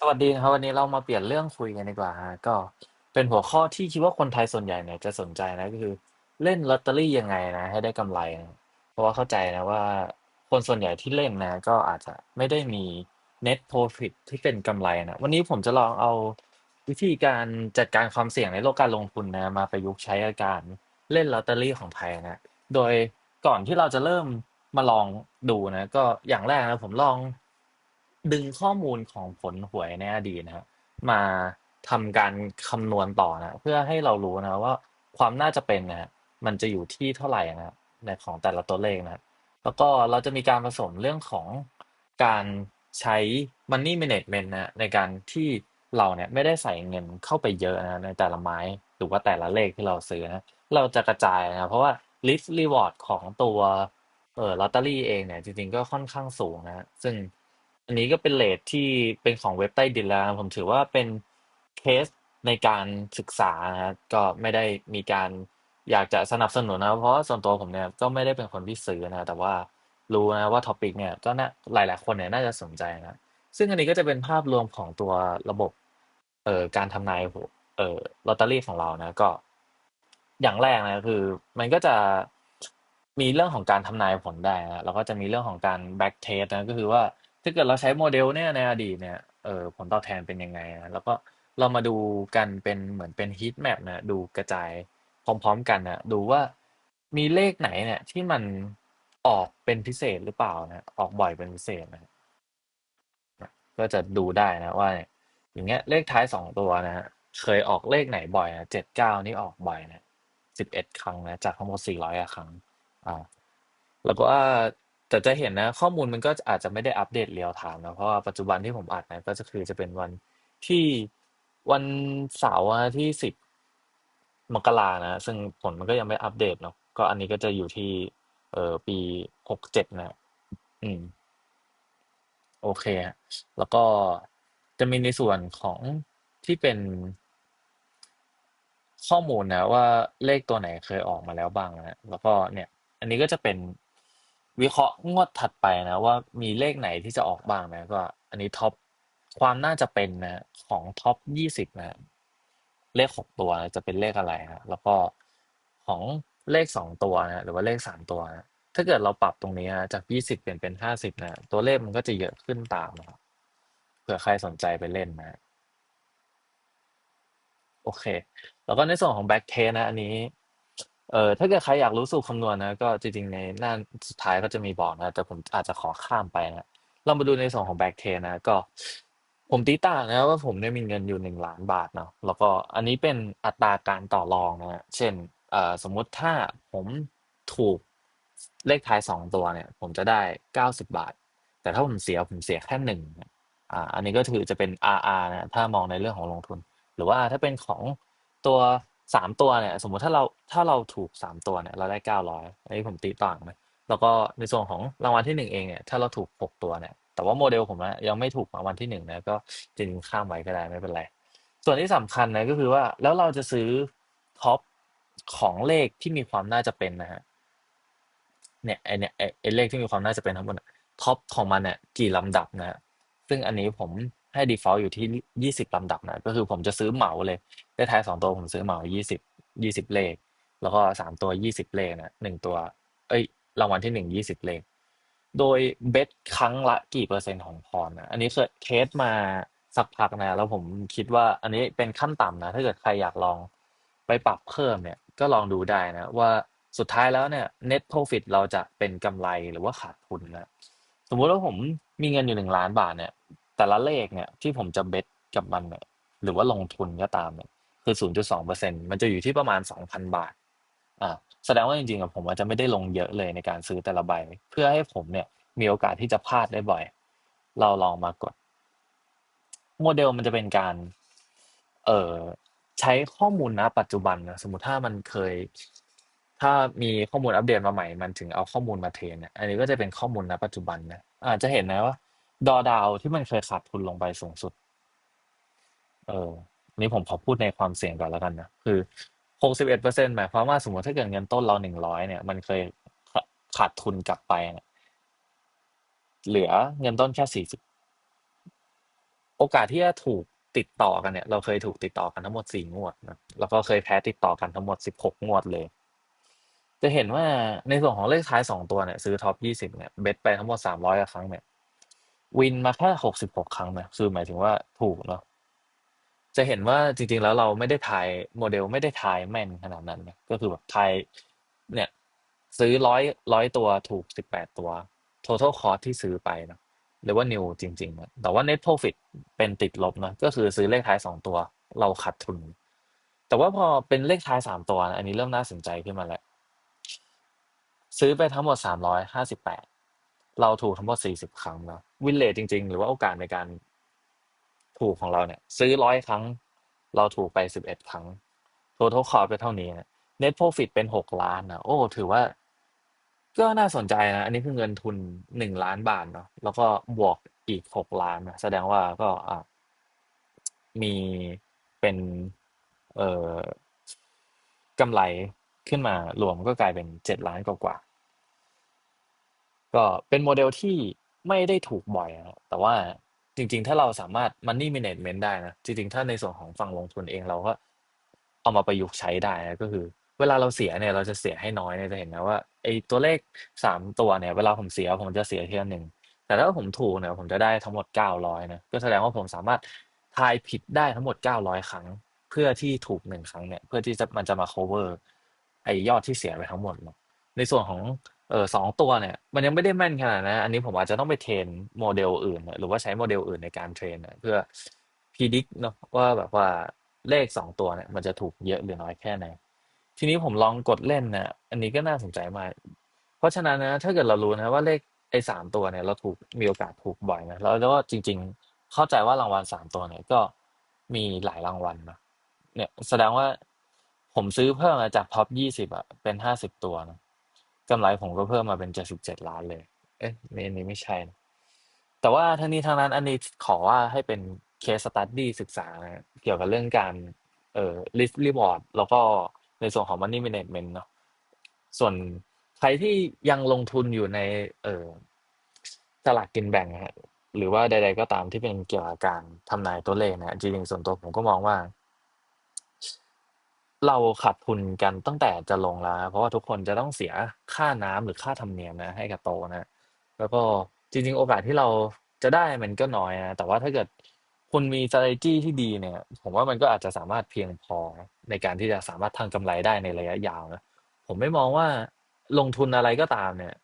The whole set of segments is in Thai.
สวัสดีครับ วันนี้เรามาเปลี่ยนเรื่องคุยกันดีกว่าฮะก็เป็นหัวข้อที่คิดว่าคนไทยส่วนใหญ่เนี่ยจะสนใจนะก็คือเล่นลอตเตอรี่ยังไงนะ ให้ได้กำไรนะเพราะว่าเข้าใจนะว่า คนส่วนใหญ่ที่เล่นนะ ก็อาจจะไม่ได้มี net profit ที่เป็นกำไรนะวันนี้ผมจะลองเอาวิธีการจัดการความเสี่ยงในโลกการลงทุนนะ มาประยุกต์ใช้กับการเล่นลอตเตอรี่ของไทยนะ โดยก่อนที่เราจะเริ่มมาลองดูนะ ก็อย่างแรกนะผมลอง ดึงข้อมูลของผลหวยในอดีตนะครับมาทำการคำนวณต่อนะ เพื่อให้เรารู้นะว่าความน่าจะเป็นนะมันจะอยู่ที่เท่าไหร่นะในของแต่ละตัวเลขนะแล้วก็เราจะมีการผสมเรื่องของการใช้ money management นะในการที่เราเนี่ยไม่ได้ใส่เงินเข้าไปเยอะนะในแต่ละไม้หรือว่าแต่ละเลขที่เราซื้อนะ เราจะกระจายนะเพราะว่า risk reward ของตัวเออลอตเตอรี่เองเนี่ยจริงๆก็ค่อนข้างสูงนะซึ่ง อันนี้ก็เป็นเรทที่เป็นของเว็บใต้ดินแล้วนะผมถือว่าเป็นเคสในการศึกษานะครับก็ไม่ได้มีการอยากจะสนับสนุนนะเพราะว่าส่วนตัวผมเนี่ยก็ไม่ได้เป็นคนที่ซื้อนะแต่ว่ารู้นะว่า topic เนี่ยก็น่าหลาย ๆ คนเนี่ยน่าจะสนใจนะซึ่งอันนี้ก็จะเป็นภาพรวมของตัวระบบเอ่อการทำนายหวเอ่อลอตเตอรี่ของเรานะก็ อย่างแรกนะคือ มันก็จะมีเรื่องของการทำนายผลได้นะแล้วก็จะมีเรื่องของการ back test นะก็คือว่า ถ้าเกิดเราใช้โมเดลเนี่ยในอดีตเนี่ยเออผลตอบแทนเป็นยังไงนะแล้วก็เรามาดูกันเป็นเหมือนเป็น heat map นะดูกระจายพร้อมๆกันนะดูว่ามีเลขไหนเนี่ยที่มันออกเป็นพิเศษหรือเปล่านะออกบ่อยเป็นพิเศษนะ ก็จะดูได้นะว่า อย่างเงี้ยเลขท้ายสองตัวนะฮะเคยออกเลขไหนบ่อยนะเจ็ดเก้านี่ออกบ่อยนะสิบเอ็ดครั้งนะจากทั้งหมดสี่ร้อยครั้ง อ่า แล้วก็ แต่จะเห็นนะ ข้อมูลมันก็อาจจะไม่ได้อัปเดตเรียลไทม์นะ เพราะว่าปัจจุบันที่ผมอัดนะก็จะคือจะเป็นวันที่วันเสาร์อะที่สิบมกรานะ ซึ่งผลมันก็ยังไม่อัปเดตเนาะก็อันนี้ก็จะอยู่ที่ เอ่อปีหกเจ็ดนะ อืม โอเคฮะแล้วก็จะมีในส่วนของที่เป็นข้อมูลนะว่าเลขตัวไหนเคยออกมาแล้วบ้างนะแล้วก็เนี่ย อันนี้ก็จะเป็น วิเคราะห์งวดถัดไปนะว่ามีเลขไหนที่จะออกบ้างนะก็อันนี้ท็อปความน่าจะเป็นนะของท็อปยี่สิบนะ เลขหกตัวนะจะเป็นเลขอะไรนะแล้วก็ของเลขสองตัวนะหรือว่าเลขสามตัวนะถ้าเกิดเราปรับตรงนี้นะจากยี่สิบเปลี่ยนเป็นห้าสิบนะตัวเลขมันก็จะเยอะขึ้นตามนะครับเผื่อใครสนใจไปเล่นนะ โอเค แล้วก็ในส่วนของ back test นะ อันนี้ เอ่อ ถ้าเกิดใครอยากรู้สูตรคำนวณนะ ก็จริง ๆ ในหน้าสุดท้ายก็จะมีบอกนะ แต่ผมอาจจะขอข้ามไปนะ เรามาดูในส่วนของ back test นะ ก็ ผมตีต่างนะว่าผมเนี่ยมีเงินอยู่หนึ่งล้านบาทเนาะ แล้วก็อันนี้เป็นอัตราการต่อรองนะเช่น เอ่อ สมมุติถ้าผมถูกเลขท้ายสองตัวเนี่ย ผมจะได้เก้าสิบบาท แต่ถ้าผมเสีย ผมเสียแค่หนึ่ง อ่า อันนี้ก็ถือจะเป็น RR นะ ถ้ามองในเรื่องของลงทุน หรือว่าถ้าเป็นของตัว สามตัวเนี่ย สมมุติถ้าเราถ้าเราถูกสามตัวเนี่ย เราได้เก้าร้อยอันนี้ผมตีต่างไหมแล้วก็ในส่วนของรางวัลที่หนึ่งเองเนี่ยถ้าเราถูกหกตัวเนี่ย แต่ว่าโมเดลผมนะยังไม่ถูกรางวัลที่หนึ่งนะก็จริงข้ามไว้ก็ได้ไม่เป็นไร ส่วนที่สำคัญนะก็คือว่าแล้วเราจะซื้อท็อปของเลขที่มีความน่าจะเป็นนะฮะ เนี่ยไอเนี่ยไอไอเลขที่มีความน่าจะเป็นทั้งหมดท็อปของมันเนี่ยกี่ลำดับนะซึ่งอันนี้ผมให้ default อยู่ที่ยี่สิบลำดับนะ ก็คือผมจะซื้อเหมาเลย ได้ท้ายสองตัวผมซื้อเหมายี่สิบยี่สิบเลข แล้วก็สามตัวยี่สิบเลขนะหนึ่งตัว เอ้ย รางวัลที่หนึ่งยี่สิบเลข โดยเบสครั้งละกี่เปอร์เซ็นต์ของพรนะอันนี้เคยเทสมาสักพักนะแล้วผมคิดว่าอันนี้เป็นขั้นต่ำนะ ถ้าเกิดใครอยากลองไปปรับเพิ่มเนี่ยก็ลองดูได้นะ ว่าสุดท้ายแล้วเนี่ย net profit เราจะเป็นกำไรหรือว่าขาดทุนนะสมมุติว่าผมมีเงินอยู่หนึ่งล้านบาทเนี่ย แต่ละเลขเนี่ยที่ผมจะเบตกับมันเนี่ยหรือว่าลงทุนก็ตามเนี่ย คือศูนย์จุดสองเปอร์เซ็นมันจะอยู่ที่ประมาณสองพันบาทอ่าแสดงว่าจริงๆอะผมอาจจะไม่ได้ลงเยอะเลยในการซื้อแต่ละใบ เพื่อให้ผมเนี่ยมีโอกาสที่จะพลาดได้บ่อย เราลองมากด โมเดลมันจะเป็นการ เอ่อใช้ข้อมูลณปัจจุบันนะสมมติถ้ามันเคย ถ้ามีข้อมูลอัปเดตมาใหม่ มันถึงเอาข้อมูลมาเทรนเนี่ยอันนี้ก็จะเป็นข้อมูลณปัจจุบันนะอาจจะเห็นนะว่า ดอดาวที่มันเคยขาดทุนลงไปสูงสุด เออ นี่ผมขอพูดในความเสี่ยงก่อนแล้วกันนะคือหกสิบเอ็ดเปอร์เซ็นต์หมายความว่าสมมติถ้าเกิดเงินต้นเราหนึ่งร้อยเนี่ย มันเคยขาขาดทุนกลับไปเนี่ยเหลือเงินต้นแค่สี่สิบโอกาสที่จะถูกติดต่อกันเนี่ย เราเคยถูกติดต่อกันทั้งหมดสี่งวดนะแล้วก็เคยแพ้ติดต่อกันทั้งหมดสิบหกงวดเลย จะเห็นว่าในส่วนของเลขท้ายสองตัวเนี่ยซื้อท็อปยี่สิบเนี่ยเบ็ดไปทั้งหมดสามร้อยครั้งเนี่ย วินมาแค่หกสิบหกครั้งนะคือหมายถึงว่าถูกเนาะ จะเห็นว่าจริง ๆ แล้วเราไม่ได้ทายโมเดลไม่ได้ทายแม่นขนาดนั้นนะก็คือแบบทายเนี่ย ซื้อร้อยร้อยตัวถูกสิบแปดตัว total cost ที่ซื้อไปเนอะหรือว่า new จริงๆนะแต่ว่า net profit เป็นติดลบเนะก็คือซื้อเลขท้ายสองตัว เราขาดทุน แต่ว่าพอเป็นเลขท้ายสามตัวนะอันนี้เริ่มน่าสนใจขึ้นมาแล้ว ซื้อไปทั้งหมดสามร้อยห้าสิบแปด เราถูกทั้งหมดสี่สิบครั้งเนาะวินเลทจริง ๆ หรือว่าโอกาสในการ ถูกของเราเนี่ย ซื้อร้อยครั้ง เราถูกไปสิบเอ็ดครั้ง total cost ไปเท่านี้นะ net profit เป็นหกล้านนะโอ้ ถือว่า ก็น่าสนใจนะ อันนี้คือเงินทุนหนึ่งล้านบาทเนาะแล้วก็บวกอีกหกล้านนะแสดงว่าก็อะมีเป็น เอ่อกำไรขึ้นมารวมก็กลายเป็นเจ็ดล้านกว่าๆ ก็เป็นโมเดลที่ไม่ได้ถูกบ่อยนะแต่ว่า จริง ๆ ถ้าเราสามารถ money management ได้นะ จริง ๆ ถ้าในส่วนของฝั่งลงทุนเองเราก็เอามาประยุกต์ใช้ได้นะก็คือ เวลาเราเสียเนี่ยเราจะเสียให้น้อยเนี่ยจะเห็นนะว่าไอ้ตัวเลขสามตัวเนี่ย เวลาผมเสียผมจะเสียทีละหนึ่งแต่ถ้าผมถูกเนี่ยผมจะได้ทั้งหมดเก้าร้อยนะก็แสดงว่าผมสามารถทายผิดได้ทั้งหมดเก้าร้อยครั้ง เพื่อที่ถูกหนึ่งครั้งเนี่ยเพื่อที่จะมันจะมา cover ไอ้ยอดที่เสียไปทั้งหมดเนาะในส่วนของ เออสองตัวเนี่ย มันยังไม่ได้แม่นขนาดนั้น อันนี้ผมอาจจะต้องไปเทรนโมเดลอื่นนะหรือว่าใช้โมเดลอื่นในการเทรนนะเพื่อพิจิตรเนาะว่าแบบว่าเลขสองตัวเนี่ย มันจะถูกเยอะหรือน้อยแค่ไหน ทีนี้ผมลองกดเล่นนะ อันนี้ก็น่าสนใจมาก เพราะฉะนั้นนะ ถ้าเกิดเรารู้นะว่าเลขไอ้สามตัวเนี่ย เราถูก มีโอกาสถูกบ่อยนะ แล้ว แล้วก็จริง ๆ เข้าใจว่ารางวัลสามตัวเนี่ย ก็มีหลายรางวัลนะเนี่ย แสดงว่าผมซื้อเพิ่มจากท็อปยี่สิบอะ เป็นห้าสิบตัวนะ กำไรผมก็เพิ่มมาเป็นเจ็ดสิบเจ็ดล้านเลย เอ๊ะไม่อันนี้ไม่ใช่นะแต่ว่าทั้งนี้ทั้งนั้นอันนี้ขอว่าให้เป็นเคสสตัดดี้ศึกษานะเกี่ยวกับเรื่องการเอ่อ risk reward แล้วก็ในส่วนของ money management เนาะส่วนใครที่ยังลงทุนอยู่ในเอ่อสลากกินแบ่งนะฮะหรือว่าใด ๆ ก็ตามที่เป็นเกี่ยวกับการทำนายตัวเลขนะจริงๆส่วนตัวผมก็มองว่า เราขาดทุนกันตั้งแต่จะลงแล้วนะเพราะว่าทุกคนจะต้องเสียค่าน้ำหรือค่าธรรมเนียมนะให้กับโตะนะ แล้วก็จริงๆ โอกาสที่เราจะได้มันก็น้อยนะ แต่ว่าถ้าเกิดคุณมี strategy ที่ดีเนี่ย ผมว่ามันก็อาจจะสามารถเพียงพอในการที่จะสามารถทำกำไรได้ในระยะยาวนะ ผมไม่มองว่าลงทุนอะไรก็ตามเนี่ย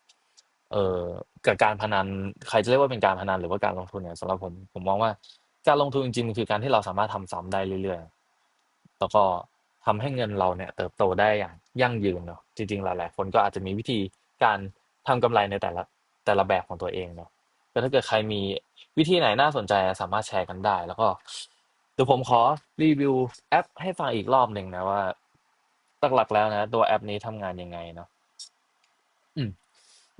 เอ่อกับการพนันใครจะเรียกว่าเป็นการพนันหรือว่าการลงทุนเนี่ยสำหรับผมผมมองว่าการลงทุนจริงๆมันคือการที่เราสามารถทำซ้ำได้เรื่อยๆ แล้วก็ ทำให้เงินเราเนี่ยเติบโตได้อย่างยั่งยืนเนาะจริงๆหลายๆคนก็อาจจะมีวิธีการทำกำไรในแต่ละแต่ละแบบของตัวเองเนาะแต่ถ้าเกิดใครมีวิธีไหนน่าสนใจสามารถแชร์กันได้ แล้วก็เดี๋ยวผมขอรีวิวแอปให้ฟังอีกรอบหนึ่งนะว่าหลักๆแล้วนะ ตัวแอปนี้ทำงานยังไงเนาะอืม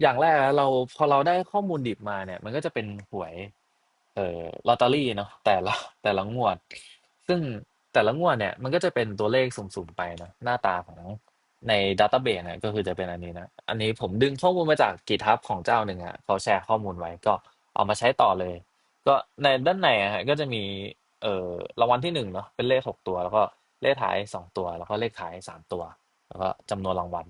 อย่างแรกนะเราพอเราได้ข้อมูลดิบมาเนี่ย มันก็จะเป็นหวย เอ่อลอตเตอรี่เนาะแต่ละแต่ละงวด ซึ่ง แต่ละงวดเนี่ยมันก็จะเป็นตัวเลขสุ่มๆไปนะหน้าตาของในดัตเตอร์เบสเนี่ยก็คือจะเป็นอันนี้นะ อันนี้ผมดึงข้อมูลมาจาก GitHub ของเจ้าหนึ่งอะเขาแชร์ข้อมูลไว้ก็เอามาใช้ต่อเลย ก็ในด้านในอะฮะก็จะมีเอ่อรางวัลที่หนึ่งเนาะเป็นเลขหกตัว แล้วก็เลขท้ายสองตัว แล้วก็เลขท้ายสามตัว แล้วก็จำนวนรางวัล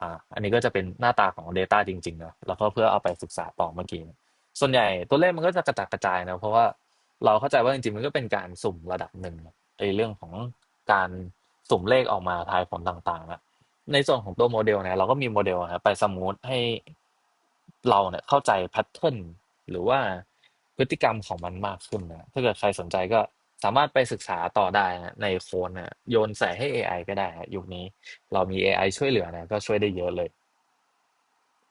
อ่า อันนี้ก็จะเป็นหน้าตาของ Data จริงๆเนาะแล้วก็เพื่อเอาไปศึกษาต่อเมื่อกี้ ส่วนใหญ่ตัวเลขมันก็จะกระจัดกระจายนะเพราะว่าเราเข้าใจว่าจริงๆมันก็เป็นการสุ่มระดับหนึ่ง ในเรื่องของการสุ่มเลขออกมาทายผลต่างๆนะในส่วนของตัวโมเดลเนี่ยเราก็มีโมเดลนะไปสมูทให้เราเนี่ยเข้าใจแพทเทิร์นหรือว่าพฤติกรรมของมันมากขึ้นนะถ้าเกิดใครสนใจก็สามารถไปศึกษาต่อได้นะในโค้ดนะโยนใส่ให้ AI ก็ได้นะยุคนี้เรามี AI ช่วยเหลือนะก็ช่วยได้เยอะเลย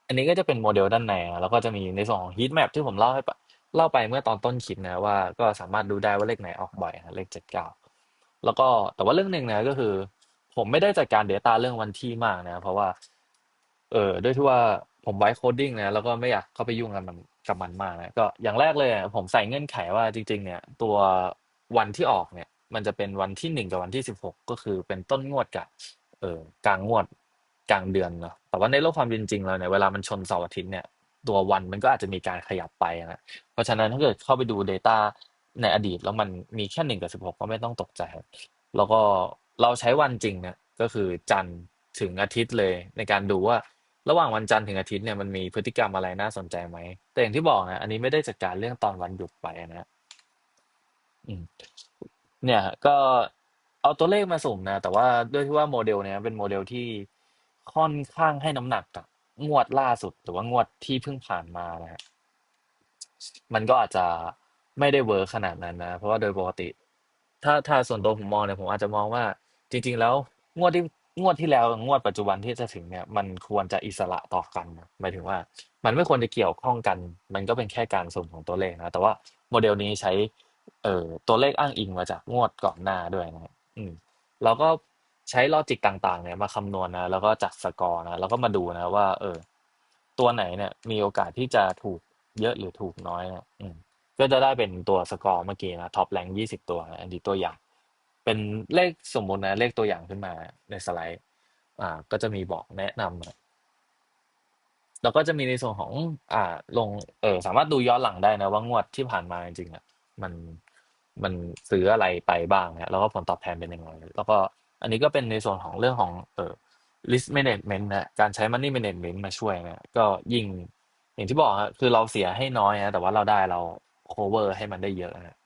อันนี้ก็จะเป็นโมเดลด้านในนะแล้วก็จะมีในส่วนของ heat map ที่ผมเล่าให้ปะเล่าไปเมื่อตอนต้นคลิปนะว่าก็สามารถดูได้ว่าเลขไหนออกบ่อยนะเลขเจ็ดเก้า แล้วก็แต่ว่าเรื่องหนึ่งนะก็คือ ผมไม่ได้จัดการ Data เรื่องวันที่มากนะ เพราะว่า เออด้วยที่ว่าผมไว้โคดดิ้งนะแล้วก็ไม่อยากเข้าไปยุ่งกับมันกับมันมากนะก็อย่างแรกเลยอะผมใส่เงื่อนไขว่าจริง ๆ เนี่ย ตัววันที่ออกเนี่ย มันจะเป็นวันที่หนึ่งกับวันที่สิบหกก็คือเป็นต้นงวดกับเออกลางงวดกลางเดือนเนาะแต่ว่าในโลกความเป็นจริงแล้วเนี่ยเวลามันชนเสาร์อาทิตย์เนี่ยตัววันมันก็อาจจะมีการขยับไปนะเพราะฉะนั้นถ้าเกิดเข้าไปดู Data ในอดีตแล้วมันมีแค่หนึ่งกับสิบหกก็ไม่ต้องตกใจแล้วก็เราใช้วันจริงเนี่ยก็คือจันทร์ถึงอาทิตย์เลยในการดูว่า ระหว่างวันจันทร์ถึงอาทิตย์เนี่ยมันมีพฤติกรรมอะไรน่าสนใจไหมแต่อย่างที่บอกนะอันนี้ไม่ได้จัดการเรื่องตอนวันหยุดไปนะอืม เนี่ยก็เอาตัวเลขมาสุ่มนะ แต่ว่าด้วยที่ว่าโมเดลเนี้ยเป็นโมเดลที่ค่อนข้างให้น้ำหนักกับงวดล่าสุด หรือว่างวดที่เพิ่งผ่านมานะฮะมันก็อาจจะ ไม่ได้เวิร์ขนาดนั้นนะ เพราะว่าโดยปกติ ถ้าถ้าส่วนตัวผมมองเนี่ยผมอาจจะมองว่า จริง ๆ แล้วงวดที่งวดที่แล้วกับงวดปัจจุบันที่จะถึงเนี่ยมันควรจะอิสระต่อกันนะหมายถึงว่า มันไม่ควรจะเกี่ยวข้องกัน มันก็เป็นแค่การสุ่มของตัวเลขนะแต่ว่าโมเดลนี้ใช้ เอ่อตัวเลขอ้างอิงมาจากงวดก่อนหน้าด้วยนะอืม เราก็ใช้ลอจิกต่างๆ เนี่ยมาคำนวณนะแล้วก็จัดสกอร์นะแล้วก็มาดูนะว่า เออ ตัวไหนเนี่ย มีโอกาสที่จะถูกเยอะหรือถูกน้อยนะอืม ก็จะได้เป็นตัวสกอร์เมื่อกี้นะท็อปแรงยี่สิบตัวนะอันนี้ตัวอย่าง เป็นเลขสมมุตินะ เลขตัวอย่างขึ้นมาในสไลด์ อ่า ก็จะมีบอกแนะนำนะแล้วก็จะมีในส่วนของ อ่า ลงเออสามารถดูย้อนหลังได้นะว่างวดที่ผ่านมาจริงๆอะมันมันซื้ออะไรไปบ้างนะแล้วก็ผลตอบแทนเป็นยังไงแล้วก็อันนี้ก็เป็นในส่วนของเรื่องของเออ list management นะการใช้ money management มาช่วยนะก็ยิ่งอย่างที่บอกครับคือเราเสียให้น้อยนะแต่ว่าเราได้เรา cover ให้มันได้เยอะนะ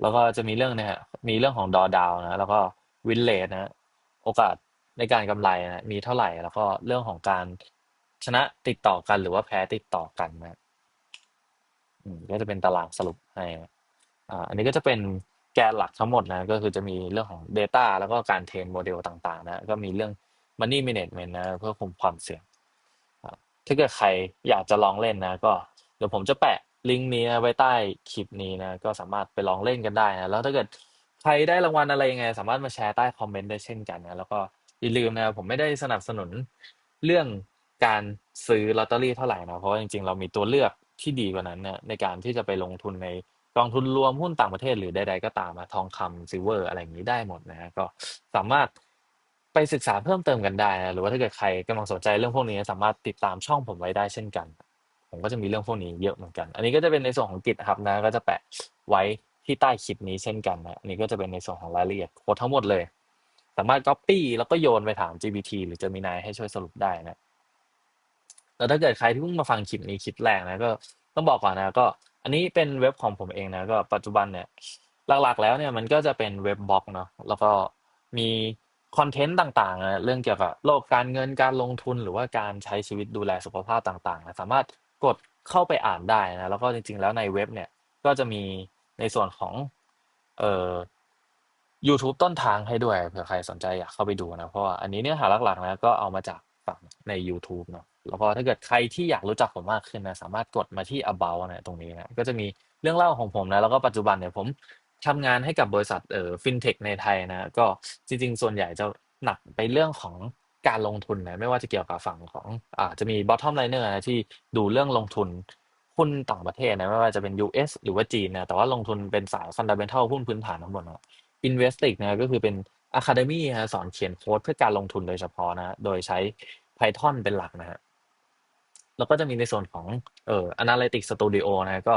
แล้วก็จะมีเรื่องเนี่ยมีเรื่องของ drawdown นะ แล้วก็ win rate นะโอกาสในการกำไรนะมีเท่าไหร่ แล้วก็เรื่องของการชนะติดต่อกันหรือว่าแพ้ติดต่อกันนะอืมก็จะเป็นตารางสรุปให้นะอ่าอันนี้ก็จะเป็นแกนหลักทั้งหมดนะ ก็คือจะมีเรื่องของ Data แล้วก็การเทรนโมเดลต่างๆ นะ ก็มีเรื่อง Money Management นะ เพื่อคุมความเสี่ยงถ้าเกิดใครอยากจะลองเล่นนะ ก็ เดี๋ยวผมจะแปะลิงก์นี้นะไว้ใต้คลิปนี้นะ ก็สามารถไปลองเล่นกันได้นะ แล้วถ้าเกิดใครได้รางวัลอะไรยังไง สามารถมาแชร์ใต้คอมเมนต์ได้เช่นกันนะ แล้วก็อย่าลืมนะ ผมไม่ได้สนับสนุนเรื่องการซื้อลอตเตอรี่เท่าไหร่นะ เพราะว่าจริงๆ เรามีตัวเลือกที่ดีกว่านั้นเนี่ยในการที่จะไปลงทุนในกองทุนรวมหุ้นต่างประเทศหรือใดๆก็ตามนะทองคำซิลเวอร์อะไรอย่างนี้ได้หมดนะฮะก็สามารถไปศึกษาเพิ่มเติมกันได้นะหรือว่าถ้าเกิดใครกำลังสนใจเรื่องพวกนี้สามารถติดตามช่องผมไว้ได้เช่นกัน ผมก็จะมีเรื่องพวกนี้เยอะเหมือนกัน อันนี้ก็จะเป็นในส่วนของกิจครับนะ ก็จะแปะไว้ที่ใต้คลิปนี้เช่นกันนะอันนี้ก็จะเป็นในส่วนของรายละเอียดโค้ดทั้งหมดเลย สามารถ Copy แล้วก็โยนไปถาม GPT หรือ Gemini ให้ช่วยสรุปได้นะ แล้วถ้าเกิดใครที่เพิ่งมาฟังคลิปนี้คลิปแรกนะก็ต้องบอกก่อนนะก็ อันนี้เป็นเว็บของผมเองนะก็ปัจจุบันเนี่ยหลักๆ แล้วเนี่ยมันก็จะเป็นเว็บบล็อกเนาะแล้วก็มีคอนเทนต์ต่างๆนะเรื่องเกี่ยวกับโลกการเงินการลงทุนหรือว่าการใช้ชีวิตดูแลสุขภาพต่างๆนะสามารถ กดเข้าไปอ่านได้นะ แล้วก็จริง ๆ แล้วในเว็บเนี่ย ก็จะมีในส่วนของเอ่อ YouTube ต้นทางให้ด้วยเผื่อใครสนใจอยากเข้าไปดูนะ เพราะว่าอันนี้เนื้อหาหลักๆนะก็เอามาจากฝั่งใน YouTube เนาะแล้วก็ถ้าเกิดใครที่อยากรู้จักผมมากขึ้นนะ สามารถกดมาที่ about นะตรงนี้นะ ก็จะมีเรื่องเล่าของผมนะ แล้วก็ปัจจุบันเนี่ยผมทำงานให้กับบริษัทเอ่อฟินเทคในไทยนะ ก็จริง ๆ ส่วนใหญ่จะหนักไปเรื่องของ การลงทุนนะไม่ว่าจะเกี่ยวกับฝั่งของอ่าจะมี bottom liner นะที่ดูเรื่องลงทุนหุ้นต่างประเทศนะไม่ว่าจะเป็น US หรือว่าจีนนะแต่ว่าลงทุนเป็นสาย fundamental หุ้นพื้นฐานทั้งหมดนะ Investic นะก็คือเป็น Academy ฮะสอนเขียนโค้ดเพื่อการลงทุนโดยเฉพาะนะโดยใช้ Python เป็นหลักนะฮะ แล้วก็จะมีในส่วนของเอ่อ Analytics Studio นะก็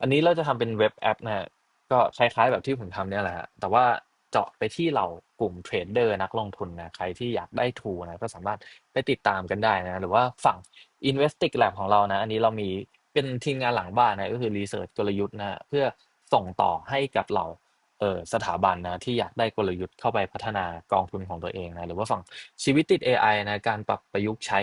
อันนี้เราจะทำเป็นเว็บแอปนะฮะก็คล้ายๆแบบที่ผมทำเนี่ยแหละฮะแต่ว่า เจาะไปที่เรากลุ่มเทรดเดอร์นักลงทุนนะใครที่อยากได้ทูนะก็สามารถไปติดตามกันได้นะ หรือว่าฝั่ง Investic Lab ของเรานะ อันนี้เรามีเป็นทีมงานหลังบ้านนะ ก็คือ Research กลยุทธ์นะเพื่อส่งต่อให้กับเราเออสถาบันนะที่อยากได้กลยุทธ์เข้าไปพัฒนากองทุนของตัวเองนะหรือว่าฝั่งชีวิตติด AI นะการปรับประยุกต์ใช้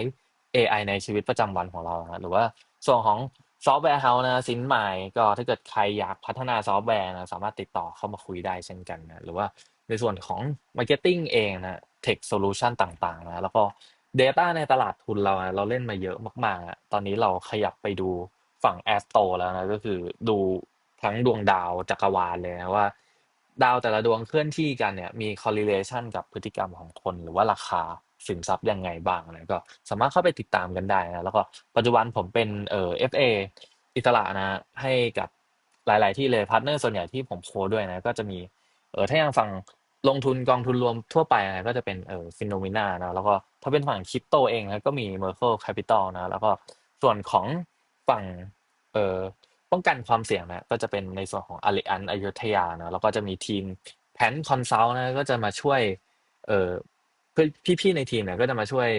AI ในชีวิตประจำวันของเรานะหรือว่าส่วนของ ซอฟต์แวร์เฮาส์นะสินใหม่ก็ถ้าเกิดใครอยากพัฒนาซอฟต์แวร์นะสามารถติดต่อเข้ามาคุยได้เช่นกันนะหรือว่าในส่วนของ Marketing เองนะ Tech Solution ต่างๆนะแล้วก็ Data ในตลาดทุนเราอะเราเล่นมาเยอะมากๆอะตอนนี้เราขยับไปดูฝั่ง Astro แล้วนะก็คือดูทั้งดวงดาวจักรวาลเลยนะว่า ดาวแต่ละดวงเคลื่อนที่กันเนี่ยมี correlation กับพฤติกรรมของคนหรือว่าราคา สินทรัพย์ยังไงบ้างนะก็สามารถเข้าไปติดตามกันได้นะแล้วก็ปัจจุบันผมเป็นเอ่อ FA อิสระนะให้กับหลาย ๆ ที่เลยพาร์ทเนอร์ส่วนใหญ่ที่ผมโคด้วยนะก็จะมีเออถ้ายังฝั่งลงทุนกองทุนรวมทั่วไปนะก็จะเป็นเออฟิโนมิน่านะแล้วก็ถ้าเป็นฝั่งคริปโตเองนะก็มี Merkle Capital นะแล้วก็ส่วนของฝั่งเออ ป้องกันความเสี่ยงนะก็จะเป็นในส่วนของอาริอันอยุธยาเนะแล้วก็จะมีทีมแพนคอนซัลท์นะก็จะมาช่วยเอ่อ เพื่อนพี่ๆในทีมเนี่ยก็จะมาช่วย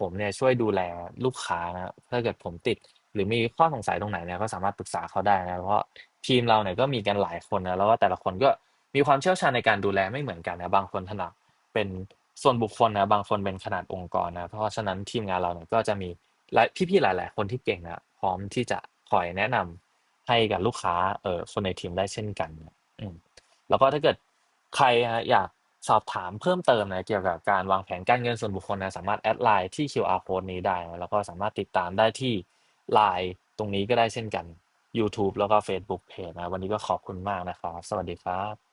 ผมเนี่ยช่วยดูแลลูกค้านะถ้าเกิดผมติด หรือมีข้อสงสัยตรงไหนเนี่ยก็สามารถปรึกษาเขาได้นะเพราะทีมเราเนี่ยก็มีกันหลายคนนะแล้วก็แต่ละคนก็มีความเชี่ยวชาญในการดูแลไม่เหมือนกันนะบางคนถนัดเป็นส่วนบุคคลนะบางคนเป็นขนาดองค์กรนะเพราะฉะนั้นทีมงานเราเนี่ยก็จะมีหลายพี่ๆหลาย ๆ คนที่เก่งนะพร้อมที่จะคอยแนะนำให้กับลูกค้าเออคนในทีมได้เช่นกันนะอืม แล้วก็ถ้าเกิดใครฮะอยาก สอบถามเพิ่มเติมนะเกี่ยวกับการวางแผนการเงินส่วนบุคคลนะสามารถแอดไลน์ที่ QR code นี้ได้นะแล้วก็สามารถติดตามได้ที่ Line ตรงนี้ก็ได้เช่นกัน YouTube แล้วก็ Facebook Page นะวันนี้ก็ขอบคุณมากนะครับ สวัสดีครับ